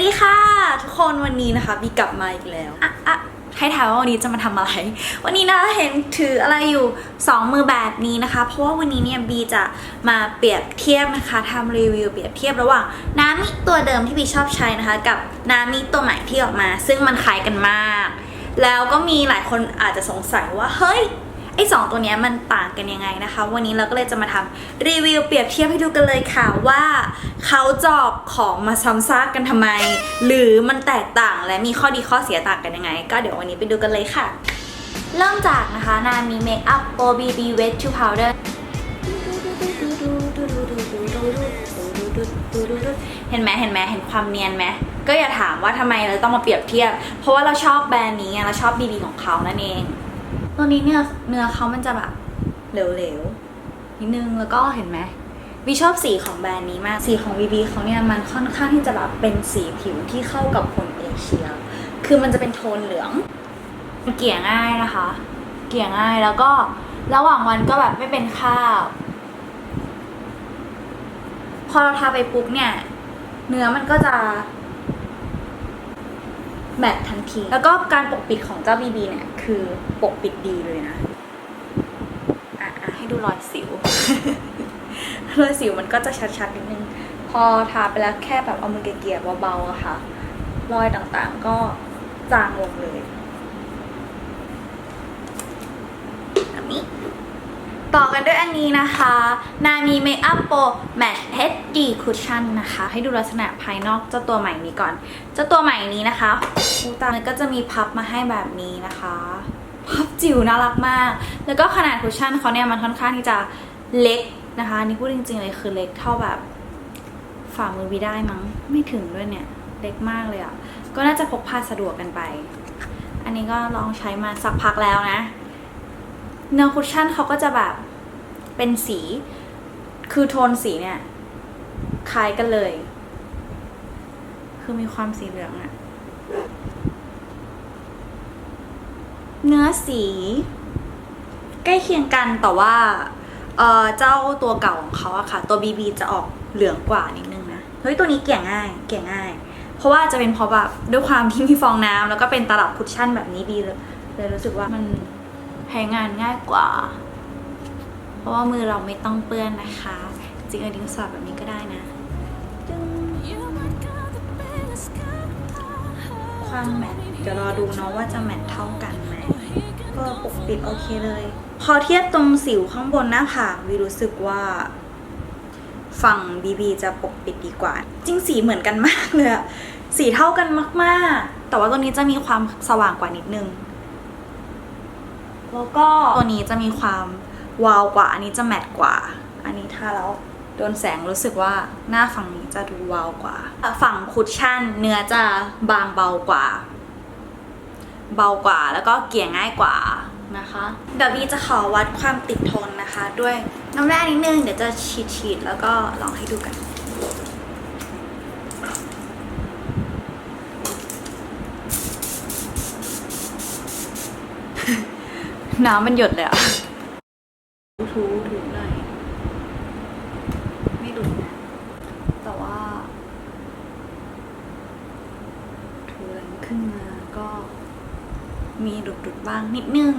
ดีค่ะ ทุกคนวันนี้นะคะบีกลับมาอีกแล้วอะอะให้ถามว่าวันนี้จะมาทำอะไร วันนี้นะเห็นถืออะไรอยู่สองมือแบบนี้นะคะ เพราะว่าวันนี้เนี่ยบีจะมาเปรียบเทียบนะคะทำรีวิวเปรียบเทียบระหว่างน้ำมิตัวเดิมที่บีชอบใช้นะคะ กับน้ำมิตัวใหม่ที่ออกมา ซึ่งมันคล้ายกันมาก แล้วก็มีหลายคนอาจจะสงสัยว่าเฮ้ย ไอ้สองตัวนี้มันต่างกันยังไงนะคะ วันนี้เราก็เลยจะมาทำรีวิวเปรียบเทียบให้ดูกันเลยค่ะว่าเขาจอบของมาซ้ำซากกันทำไม หรือมันแตกต่างและมีข้อดีข้อเสียต่างกันยังไง ก็เดี๋ยววันนี้ไปดูกันเลยค่ะ เริ่มจากนะคะนามีเมคอัพ OBB Wet to Powder เห็นไหมเห็นไหมเห็นความเนียนไหมก็อย่าถามว่าทำไมเราต้องมาเปรียบเทียบ เพราะว่าเราชอบแบรนด์นี้ไงเราชอบ BB ของเขานั่นเอง ตัวนี้เนี่ยเนื้อเขามันจะแบบเหลวๆนิดนึงแล้วก็เห็นไหมวีชอบสีของแบรนด์นี้มาก สีของ BB เขาเนี่ยมันค่อนข้างที่จะแบบเป็นสีผิวที่เข้ากับคนเอเชีย คือมันจะเป็นโทนเหลืองเกี่ยง่ายนะคะ เกี่ยง่ายแล้วก็ระหว่างวันก็แบบไม่เป็นข้าว พอเราทาไปปุ๊บเนี่ย เนื้อมันก็จะ แมททันที แล้วก็การปกปิดของเจ้า BB เนี่ย คือปกปิดดีเลยนะ อะอะให้ดูรอยสิว รอยสิวมันก็จะชัดๆนิดนึง พอทาไปแล้วแค่แบบเอามือเกลี่ยๆเบาๆอะค่ะ รอยต่างๆก็จางลงเลยแบบนี้ ต่อกันด้วยอันนี้นะคะ นามีเมคอัพโปรแมทเฮดดีคุชชั่นนะคะ ให้ดูลักษณะภายนอกเจ้าตัวใหม่นี้ก่อน เจ้าตัวใหม่นี้นะคะอูตาก็จะมีพับมาให้แบบนี้นะคะ พับจิ๋วน่ารักมาก แล้วก็ขนาดคุชชั่นเขาเนี่ยมันค่อนข้างที่จะเล็กนะคะนนี่พูดจริงๆเลยคือเล็กเท่าแบบฝ่ามือวีได้มั้ง ไม่ถึงด้วยเนี่ย เล็กมากเลยอะ่ะ ก็น่าจะพกพาสะดวกกันไป อันนี้ก็ลองใช้มาสักพักแล้วนะเนื้อคุชชั่นเขาก็จะแบบ เป็นสี คือโทนสีเนี่ยคล้ายกันเลย คือมีความสีเหลืองอะเนื้อสี ใกล้เคียงกันแต่ว่าเออเจ้าตัวเก่าของเขาอะค่ะ ตัว BB จะออกเหลืองกว่านิดนึงนะเฮ้ยตัวนี้เกี่ยง่ายเกี่ยง่าย เพราะว่าจะเป็นเพราะแบบด้วยความที่มีฟองน้ำแล้วก็เป็นตลับคุชชั่นแบบนี้บีเลยเลยรู้สึกว่ามันใช้งานง่ายกว่า ราะว่ามือเราไม่ต้องเปื้อนนะคะ จริงๆเอาดินสอแบบนี้ก็ได้นะ ความแมทเดี๋ยวรอดูเนาะว่าจะแมทเท่ากันไหมก็ปกปิดโอเคเลย พอเทียบตรงสิวข้างบนหน้าผากวีรู้สึกว่าฝั่ง BB จะปกปิดดีกว่า จริงสีเหมือนกันมากเลยสีเท่ากันมากๆ แต่ว่าตัวนี้จะมีความสว่างกว่านิดนึง แล้วก็ตัวนี้จะมีความ วาวกว่า อันนี้จะแมตต์กว่า อันนี้ถ้าแล้วโดนแสงรู้สึกว่าหน้าฝั่งนี้จะดูวาวกว่า ฝั่งคุชชั่นเนื้อจะบางเบากว่า เบากว่าแล้วก็เกี่ยง่ายกว่านะคะเดี๋ยวบีจะขอวัดความติดทนนะคะ ด้วยน้ำแร่นิดนึงเดี๋ยวจะฉีดฉีดๆแล้วก็ลองให้ดูกัน น้ำมันหยดเลยอะถูถูหน่อย ไม่ดุนะ แต่ว่า ถูแรง ขึ้นมาก็มีดุดๆบ้างนิดนึง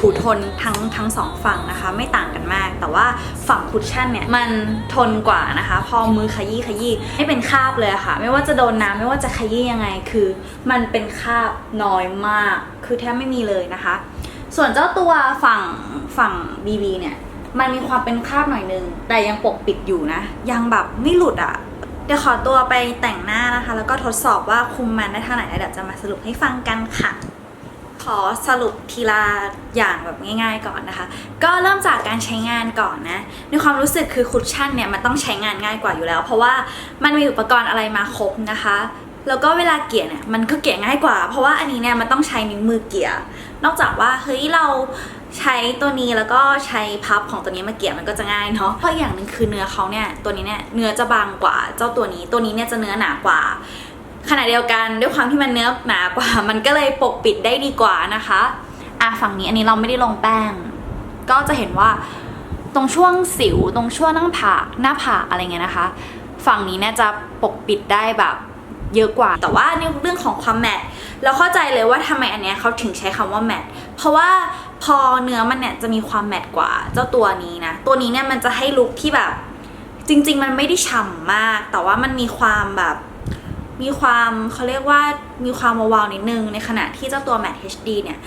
ถูทนทั้งทั้งสองฝั่งนะคะ ไม่ต่างกันมาก แต่ว่าฝั่งคุชชั่นเนี่ยมันทนกว่านะคะ พอมือขยี้ขยี้ไม่เป็นคราบเลยะค่ะ ไม่ว่าจะโดนน้ำไม่ว่าจะขยี้ยังไงคือ มันเป็นคราบน้อยมาก คือแทบไม่มีเลยนะคะ ส่วนเจ้าตัวฝั่งฝั่ง BB เนี่ยมันมีความเป็นคราบหน่อยนึง แต่ยังปกปิดอยู่นะ ยังแบบไม่หลุดอะเดี๋ยวขอตัวไปแต่งหน้านะคะ แล้วก็ทดสอบว่าคุมมันได้เท่าไหร่แล้วเดี๋ยวจะมาสรุปให้ฟังกันค่ะ ขอสรุปทีละอย่างแบบง่าย ๆ ก่อนนะคะ ก็เริ่มจากการใช้งานก่อนนะในความรู้สึกคือคุชชั่นเนี่ยมันต้องใช้งานง่ายกว่าอยู่แล้ว เพราะว่ามันมีอุปกรณ์อะไรมาครบนะคะแล้วก็เวลาเกี่ยเนี่ยมันก็เกี่ยง่ายกว่า เพราะว่าอันนี้เนี่ยมันต้องใช้นิ้วมือเกี่ย นอกจากว่าเฮ้ยเราใช้ตัวนี้แล้วก็ใช้พับของตัวนี้มาเกี่ยมันก็จะง่ายเนาะเพราะอย่างหนึ่งคือเนื้อเขาเนี่ยตัวนี้เนี่ยเนื้อจะบางกว่า เจ้าตัวนี้ตัวนี้เนี่ยจะเนื้อหนากว่า ขณะเดียวกันด้วยความที่มันเนื้อหนากว่า มันก็เลยปกปิดได้ดีกว่านะคะอะฝั่งนี้อันนี้เราไม่ได้ลงแป้ง ก็จะเห็นว่าตรงช่วงสิวตรงช่วงหน้าผากหน้าผากอะไรเงี้ยนะคะ ฝั่งนี้เนี่ยจะปกปิดได้แบบเยอะกว่า แต่ว่าในเรื่องของความแมทเราเข้าใจเลยว่าทำไมอันเนี้ยเขาถึงใช้คำว่าแมทเพราะว่าพอเนื้อมันเนี่ยจะมีความแมทกว่าเจ้าตัวนี้นะ ตัวนี้เนี่ยมันจะให้ลุคที่แบบ จริง ๆ มันไม่ได้ฉ่ำมาก แต่ว่ามันมีความแบบ มีความเขาเรียกว่ามีความวาวๆนิดนึง ในขณะที่เจ้าตัว Matte HD เนี่ย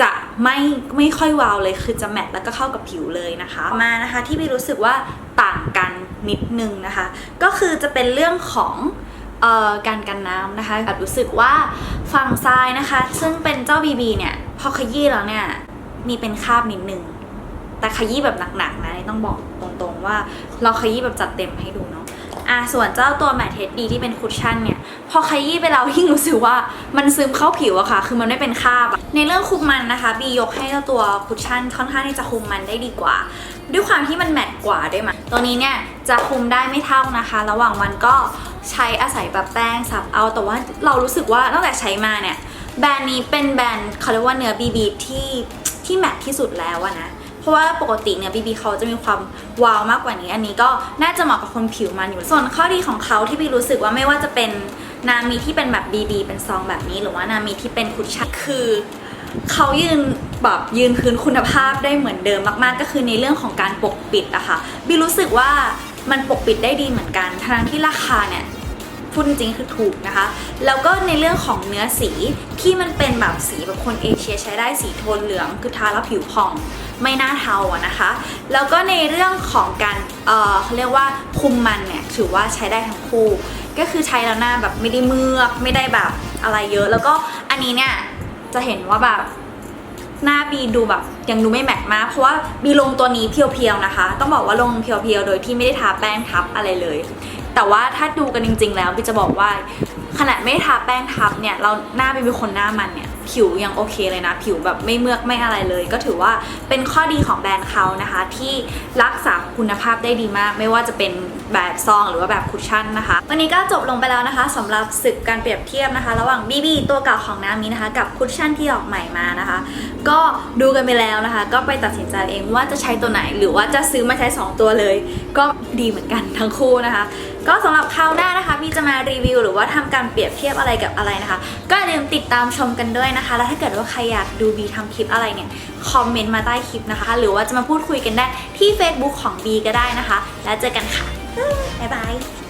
จะไม่ไม่ค่อยวาวเลยคือจะแมทแล้วก็เข้ากับผิวเลยนะคะมานะคะที่บีรู้สึกว่าต่างกันนิดนึงนะคะ ก็คือจะเป็นเรื่องของเอ่อการกันน้ำนะคะแบบรู้สึกว่าฝั่งซ้ายนะคะ ซึ่งเป็นเจ้า BB เนี่ยพอขยี้แล้วเนี่ยมีเป็นคราบนิดนึงแต่ขยี้แบบหนักๆนะต้องบอกตรงๆว่าเราขยี้แบบจัดเต็มให้ดูเนาะ อะส่วนเจ้าตัวแมทเทสดีที่เป็นคุชชั่นเนี่ย พอขยี้ไปแล้วยิ่งรู้สึกว่ามันซึมเข้าผิวอะค่ะ คือมันไม่เป็นคราบอะในเรื่องคุมมันนะคะ บียกให้เจ้าตัวคุชชั่นค่อนข้างที่จะคุมมันได้ดีกว่า ด้วยความที่มันแมทกว่าด้วยมั้ยตัวนี้เนี่ยจะคุมได้ไม่เท่านะคะ ระหว่างวันก็ใช้อาศัยแบบแป้งสับเอาแต่ว่าเรารู้สึกว่าตั้งแต่ใช้มาเนี่ยแบรนด์นี้เป็นแบรนด์เขาเรียกว่าเนื้อบีบีที่ที่แมทที่สุดแล้วอะนะ เพราะว่าปกติเนี่ยบีบีเขาจะมีความวาวมากกว่านี้ อันนี้ก็น่าจะเหมาะกับคนผิวมันอยู่ ส่วนข้อดีของเขาที่บีรู้สึกว่าไม่ว่าจะเป็นนามีที่เป็นแบบบีบีเป็นซองแบบนี้ หรือว่านามีที่เป็นคุชชั่นคือเขายืนแบบยืนคืนคุณภาพได้เหมือนเดิมมากๆ ก็คือในเรื่องของการปกปิดอะค่ะบีรู้สึกว่ามันปกปิดได้ดีเหมือนกัน ทั้งที่ราคาเนี่ยพูดจริงคือถูกนะคะ แล้วก็ในเรื่องของเนื้อสีที่มันเป็นแบบสีแบบคนเอเชียใช้ได้สีโทนเหลืองคือทาแล้วผิวผ่อง ไม่น่าเทาอะนะคะ แล้วก็ในเรื่องของการเออเขาเรียกว่าคุมมันเนี่ยถือว่าใช้ได้ทั้งคู่ ก็คือใช้แล้วหน้าแบบไม่ได้เมือกไม่ได้แบบอะไรเยอะ แล้วก็อันนี้เนี่ยจะเห็นว่าแบบหน้าบีดูแบบยังดูไม่แมทมากเพราะว่าบีลงตัวนี้เพียวๆนะคะ ต้องบอกว่าลงเพียวๆโดยที่ไม่ได้ทาแป้งทับอะไรเลย แต่ว่าถ้าดูกันจริง ๆ แล้วบีจะบอกว่าขนาดไม่ทาแป้งทับเนี่ยเราหน้าบีเป็นคนหน้ามันเนี่ย ผิวยังโอเคเลยนะ ผิวแบบไม่เมือกไม่อะไรเลย ก็ถือว่าเป็นข้อดีของแบรนด์เขานะคะ ที่รักษาคุณภาพได้ดีมาก ไม่ว่าจะเป็นแบบซองหรือว่าแบบคุชชั่นนะคะ วันนี้ก็จบลงไปแล้วนะคะสำหรับศึกการเปรียบเทียบนะคะ ระหว่าง BB ตัวเก่าของน้ามีนะคะ กับคุชชั่นที่ออกใหม่มานะคะ ก็ดูกันไปแล้วนะคะ ก็ไปตัดสินใจเองว่าจะใช้ตัวไหน หรือว่าจะซื้อมาใช้ 2 ตัวเลย ก็ดีเหมือนกันทั้งคู่นะคะ ก็สำหรับคราวหน้านะคะพี่จะมารีวิว หรือว่าทำการเปรียบเทียบอะไรกับอะไรนะคะ ก็อย่าลืมติดตามชมกันด้วยนะคะ แล้วถ้าเกิดว่าใครอยากดูบีทำคลิปอะไรเนี่ยคอมเมนต์มาใต้คลิปนะคะ หรือว่าจะมาพูดคุยกันได้ที่ Facebook ของบีก็ได้นะคะ แล้วเจอกันค่ะบ๊ายบาย